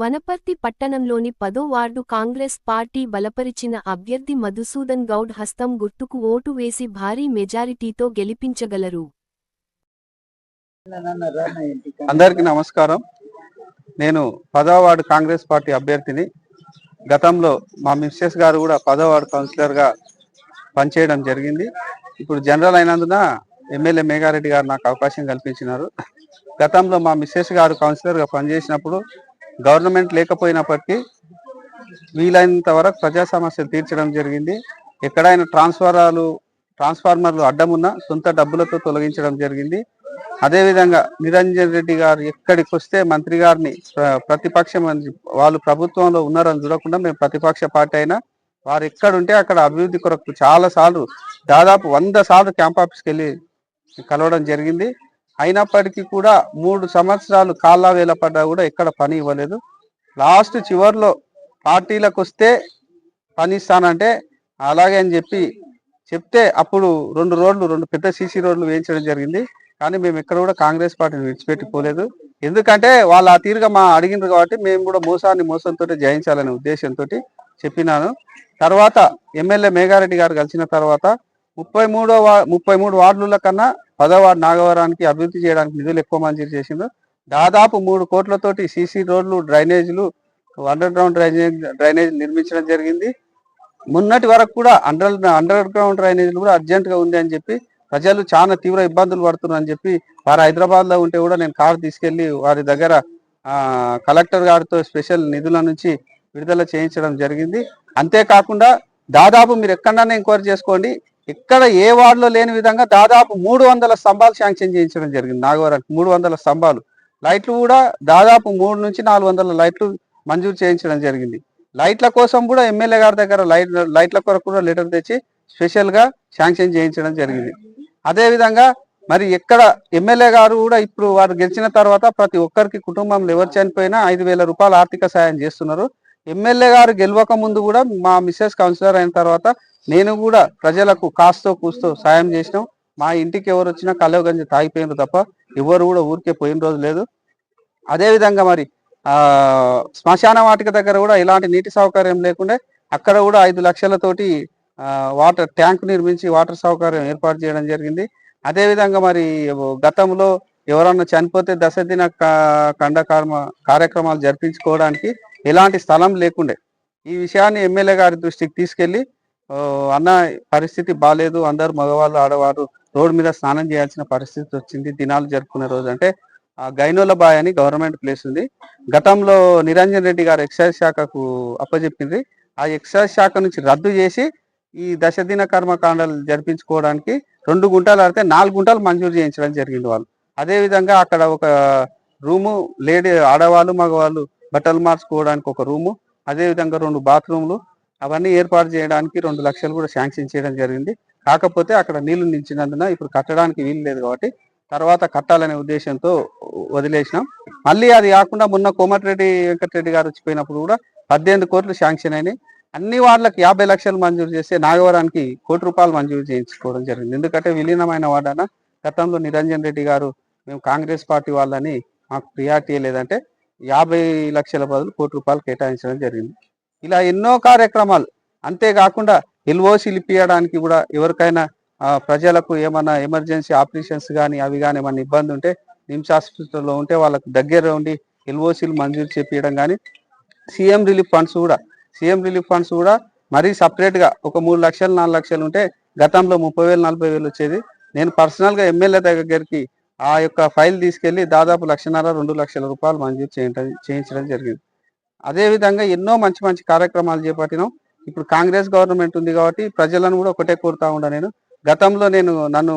వనపర్తి పట్టణంలోని పదో ward Congress party బలపరిచిన అభ్యర్థి మధుసూదన్ గౌడ్ హస్తం గుర్తుకు ఓటు వేసి భారీ మెజారిటీతో గెలిపించగలరు. అందరికీ నమస్కారం. నేను పదవ వార్డు కాంగ్రెస్ పార్టీ అభ్యర్థిని. గతంలో మా మిస్సెస్ గారు కూడా పదవ వార్డు పనిచేయడం జరిగింది. ఇప్పుడు జనరల్ అయినందున ఎమ్మెల్యే మేఘారెడ్డి గారు నాకు అవకాశం కల్పించినారు. గతంలో మా మిస్సెస్ గారు కౌన్సిలర్గా పనిచేసినప్పుడు గవర్నమెంట్ లేకపోయినప్పటికీ వీలైనంత వరకు ప్రజా సమస్యలు తీర్చడం జరిగింది. ఎక్కడైనా ట్రాన్స్ఫారాలు ట్రాన్స్ఫార్మర్లు అడ్డమున్న సొంత డబ్బులతో తొలగించడం జరిగింది. అదేవిధంగా నిరంజన్ రెడ్డి గారు ఎక్కడికి వస్తే మంత్రి గారిని ప్రతిపక్షం వాళ్ళు ప్రభుత్వంలో ఉన్నారని చూడకుండా మేము ప్రతిపక్ష పార్టీ అయినా వారు ఎక్కడుంటే అక్కడ అభివృద్ధి కొరకు చాలా సార్లు దాదాపు వంద సార్లు క్యాంప్ ఆఫీస్కి వెళ్ళి కలవడం జరిగింది. అయినప్పటికీ కూడా మూడు సంవత్సరాలు కాళ్ళ వేలపడ్డా కూడా ఎక్కడ పని ఇవ్వలేదు. లాస్ట్ చివర్లో పార్టీలకు వస్తే పని ఇస్తానంటే అలాగే అని చెప్పి చెప్తే అప్పుడు రెండు రోడ్లు రెండు పెద్ద సీసీ రోడ్లు వేయించడం జరిగింది. కానీ మేము ఎక్కడ కూడా కాంగ్రెస్ పార్టీని విడిచిపెట్టిపోలేదు. ఎందుకంటే వాళ్ళు ఆ తీరుగా మా అడిగింది కాబట్టి మేము కూడా మోసాన్ని మోసంతో జయించాలనే ఉద్దేశంతో చెప్పినాను. తర్వాత ఎమ్మెల్యే మేఘారెడ్డి గారు కలిసిన తర్వాత ముప్పై మూడో వా ముప్పై మూడు వార్డుల కన్నా పదో నాగవరానికి అభివృద్ధి చేయడానికి నిధులు ఎక్కువ మంజూరు చేసిండ్రు దాదాపు మూడు కోట్లతోటి సీసీ రోడ్లు డ్రైనేజీలు అండర్ గ్రౌండ్ డ్రైనేజ్ డ్రైనేజ్ నిర్మించడం జరిగింది. మొన్నటి వరకు కూడా అండర్ అండర్ గ్రౌండ్ డ్రైనేజీలు కూడా అర్జెంటుగా ఉంది అని చెప్పి ప్రజలు చాలా తీవ్ర ఇబ్బందులు పడుతున్నారని అని చెప్పి వారు హైదరాబాద్లో ఉంటే కూడా నేను కారు తీసుకెళ్ళి వారి దగ్గర కలెక్టర్ గారితో స్పెషల్ నిధుల నుంచి విడుదల చేయించడం జరిగింది. అంతేకాకుండా దాదాపు మీరు ఎక్కడన్నా ఎంక్వైరీ చేసుకోండి. ఇక్కడ ఏ వార్డులో లేని విధంగా దాదాపు మూడు వందల స్తంభాలు శాంక్షన్ చేయించడం జరిగింది. నాగవరానికి మూడు వందల స్తంభాలు. లైట్లు కూడా దాదాపు మూడు నుంచి నాలుగు వందల లైట్లు మంజూరు చేయించడం జరిగింది. లైట్ల కోసం కూడా ఎమ్మెల్యే గారి దగ్గర లైట్ లైట్ల కొరకు కూడా లెటర్ తెచ్చి స్పెషల్గా శాంక్షన్ చేయించడం జరిగింది. అదేవిధంగా మరి ఎక్కడ ఎమ్మెల్యే గారు కూడా ఇప్పుడు వారు గెలిచిన తర్వాత ప్రతి ఒక్కరికి కుటుంబంలో ఎవరు చనిపోయినా ఐదు వేల రూపాయలు ఆర్థిక సాయం చేస్తున్నారు. ఎమ్మెల్యే గారు గెలవక ముందు కూడా మా మిస్సెస్ కౌన్సిలర్ అయిన తర్వాత నేను కూడా ప్రజలకు కాస్తో కూస్తో సాయం చేసినాం. మా ఇంటికి ఎవరు వచ్చినా కలవగంజి తాగిపోయినారు తప్ప ఎవరు కూడా ఊరికే పోయిన రోజు లేదు. అదేవిధంగా మరి ఆ శ్మశాన వాటిక దగ్గర కూడా ఇలాంటి నీటి సౌకర్యం లేకుండా అక్కడ కూడా ఐదు లక్షలతోటి వాటర్ ట్యాంక్ నిర్మించి వాటర్ సౌకర్యం ఏర్పాటు చేయడం జరిగింది. అదేవిధంగా మరి గతంలో ఎవరన్నా చనిపోతే దశ దిన క- కండ కర్మ కార్యక్రమాలు జరిపించుకోవడానికి ఎలాంటి స్థలం లేకుండే. ఈ విషయాన్ని ఎమ్మెల్యే గారి దృష్టికి తీసుకెళ్ళి అన్న పరిస్థితి బాగాలేదు అందరు మగవాళ్ళు ఆడవారు రోడ్డు మీద స్నానం చేయాల్సిన పరిస్థితి వచ్చింది. దినాలు జరుపుకునే రోజు అంటే ఆ గైనోల బాయ్ అని గవర్నమెంట్ ప్లేస్ ఉంది. గతంలో నిరంజన్ రెడ్డి గారు ఎక్సైజ్ శాఖకు అప్పజెప్పింది. ఆ ఎక్సైజ్ శాఖ నుంచి రద్దు చేసి ఈ దశ దిన కర్మకాండాలు జరిపించుకోవడానికి రెండు గుంటలు ఆడితే నాలుగు గుంటలు మంజూరు చేయించడం జరిగింది వాళ్ళు. అదే విధంగా అక్కడ ఒక రూము లేడీ ఆడవాళ్ళు మగవాళ్ళు బట్టలు మార్చుకోవడానికి ఒక రూము అదే విధంగా రెండు బాత్రూమ్లు అవన్నీ ఏర్పాటు చేయడానికి రెండు లక్షలు కూడా శాంక్షన్ చేయడం జరిగింది. కాకపోతే అక్కడ నీళ్ళు నిలిచినందున ఇప్పుడు కట్టడానికి వీలు లేదు కాబట్టి తర్వాత కట్టాలనే ఉద్దేశంతో వదిలేసినాం. మళ్ళీ అది కాకుండా మొన్న కోమటిరెడ్డి వెంకటరెడ్డి గారు వచ్చిపోయినప్పుడు కూడా పద్దెనిమిది కోట్లు శాంక్షన్ అయినాయి. అన్ని వార్డులకు యాభై లక్షలు మంజూరు చేస్తే నాగవరానికి కోటి రూపాయలు మంజూరు చేయించుకోవడం జరిగింది. ఎందుకంటే విలీనమైన వార్డన గతంలో నిరంజన్ రెడ్డి గారు మేము కాంగ్రెస్ పార్టీ వాళ్ళని మాకు ప్రియారిటీ లేదంటే యాభై లక్షల బదులు కోటి రూపాయలు కేటాయించడం జరిగింది. ఇలా ఎన్నో కార్యక్రమాలు. అంతేకాకుండా ఎల్ఓసి ఇప్పించడానికి కూడా ఎవరికైనా ప్రజలకు ఏమైనా ఎమర్జెన్సీ ఆపరేషన్స్ కానీ అవి కానీ ఏమైనా ఇబ్బంది ఉంటే నిమ్స్ హాస్పిటల్లో ఉంటే వాళ్ళకు దగ్గర ఉండి ఎల్ఓసీలు మంజూరు చేపించడం కానీ సీఎం రిలీఫ్ ఫండ్స్ కూడా సీఎం రిలీఫ్ ఫండ్స్ కూడా మరీ సపరేట్గా ఒక మూడు లక్షలు నాలుగు లక్షలు ఉంటే గతంలో ముప్పై వేలు నలభై వేలు వచ్చేది. నేను పర్సనల్గా ఎమ్మెల్యే దగ్గరికి ఆ యొక్క ఫైల్ తీసుకెళ్ళి దాదాపు లక్షన్నర రెండు లక్షల రూపాయలు మంజూరు చేయటం చేయించడం జరిగింది. అదే విధంగా ఎన్నో మంచి మంచి కార్యక్రమాలు చేపట్టినాం. ఇప్పుడు కాంగ్రెస్ గవర్నమెంట్ ఉంది కాబట్టి ప్రజలను కూడా ఒకటే కోరుతా ఉండ నేను. గతంలో నేను నన్ను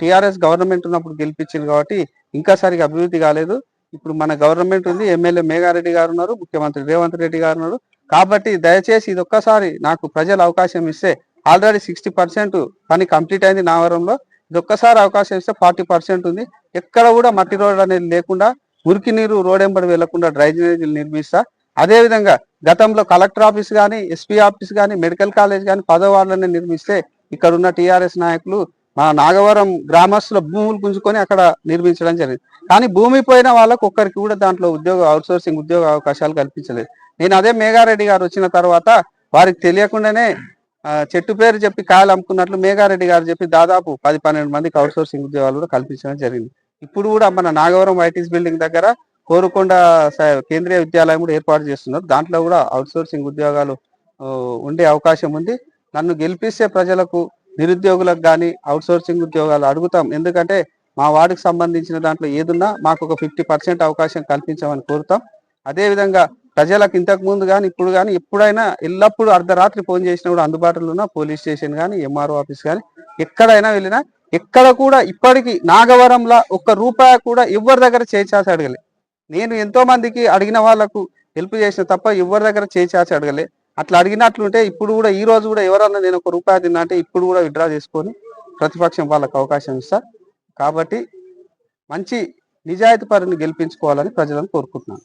టిఆర్ఎస్ గవర్నమెంట్ ఉన్నప్పుడు గెలిపించింది కాబట్టి ఇంకా సరిగా అభివృద్ధి కాలేదు. ఇప్పుడు మన గవర్నమెంట్ ఉంది ఎమ్మెల్యే మేఘారెడ్డి గారు ఉన్నారు ముఖ్యమంత్రి రేవంత్ రెడ్డి గారు ఉన్నారు. కాబట్టి దయచేసి ఇది ఒక్కసారి నాకు ప్రజలు అవకాశం ఇస్తే ఆల్రెడీ సిక్స్టీ పర్సెంట్ పని కంప్లీట్ అయింది నావరంలో ఇది ఒక్కసారి అవకాశం ఇస్తే ఫార్టీ పర్సెంట్ ఉంది. ఎక్కడ కూడా మట్టి రోడ్ అనేది లేకుండా మురికి నీరు రోడ్ ఎంబడి వెళ్ళకుండా డ్రైనేజీలు నిర్మిస్తా. అదే విధంగా గతంలో కలెక్టర్ ఆఫీస్ కానీ ఎస్పీ ఆఫీస్ కానీ మెడికల్ కాలేజ్ కానీ పదో వార్డులనే నిర్మిస్తే ఇక్కడ ఉన్న టీఆర్ఎస్ నాయకులు మా నాగవరం గ్రామస్తుల భూములు గుంజుకొని అక్కడ నిర్మించడం జరిగింది. కానీ భూమి పోయిన వాళ్ళకు ఒక్కరికి కూడా దాంట్లో ఉద్యోగ అవుట్సోర్సింగ్ ఉద్యోగ అవకాశాలు కల్పించలేదు. నేను అదే మేఘారెడ్డి గారు వచ్చిన తర్వాత వారికి తెలియకుండానే చెట్టు పేరు చెప్పి కాయలు అమ్ముకున్నట్లు మేఘారెడ్డి గారు చెప్పి దాదాపు పది పన్నెండు మందికి అవుట్ సోర్సింగ్ ఉద్యోగాలు కూడా కల్పించడం జరిగింది. ఇప్పుడు కూడా మన నాగవరం ఐటీస్ బిల్డింగ్ దగ్గర కోరుకొండ కేంద్రీయ విద్యాలయం కూడా ఏర్పాటు చేస్తున్నారు. దాంట్లో కూడా అవుట్ సోర్సింగ్ ఉద్యోగాలు ఉండే అవకాశం ఉంది. నన్ను గెలిపిస్తే ప్రజలకు నిరుద్యోగులకు కానీ అవుట్ సోర్సింగ్ ఉద్యోగాలు అడుగుతాం. ఎందుకంటే మా వార్డుకి సంబంధించిన దాంట్లో ఏదున్నా మాకు ఒక ఫిఫ్టీ పర్సెంట్ అవకాశం కల్పించమని కోరుతాం. అదేవిధంగా ప్రజలకు ఇంతకు ముందు కానీ ఇప్పుడు కానీ ఎప్పుడైనా ఎల్లప్పుడూ అర్ధరాత్రి ఫోన్ చేసినా కూడా అందుబాటులో ఉన్న పోలీస్ స్టేషన్ కానీ ఎంఆర్ఓ ఆఫీస్ కానీ ఎక్కడైనా వెళ్ళినా ఎక్కడ కూడా ఇప్పటికీ నాగవరంలో ఒక్క రూపాయి కూడా ఎవరి దగ్గర చేచాచి అడగలే. నేను ఎంతో మందికి అడిగిన వాళ్ళకు హెల్ప్ చేసిన తప్ప ఎవరి దగ్గర చేచాచి అడగలే. అట్లా అడిగినట్లుంటే ఇప్పుడు కూడా ఈ రోజు కూడా ఎవరన్నా నేను ఒక రూపాయి తిన్నా అంటే ఇప్పుడు కూడా విడ్రా చేసుకొని ప్రతిపక్షం వాళ్ళకు అవకాశం ఇస్తా. కాబట్టి మంచి నిజాయితీ పరుని గెలిపించుకోవాలని ప్రజలను కోరుకుంటున్నాను.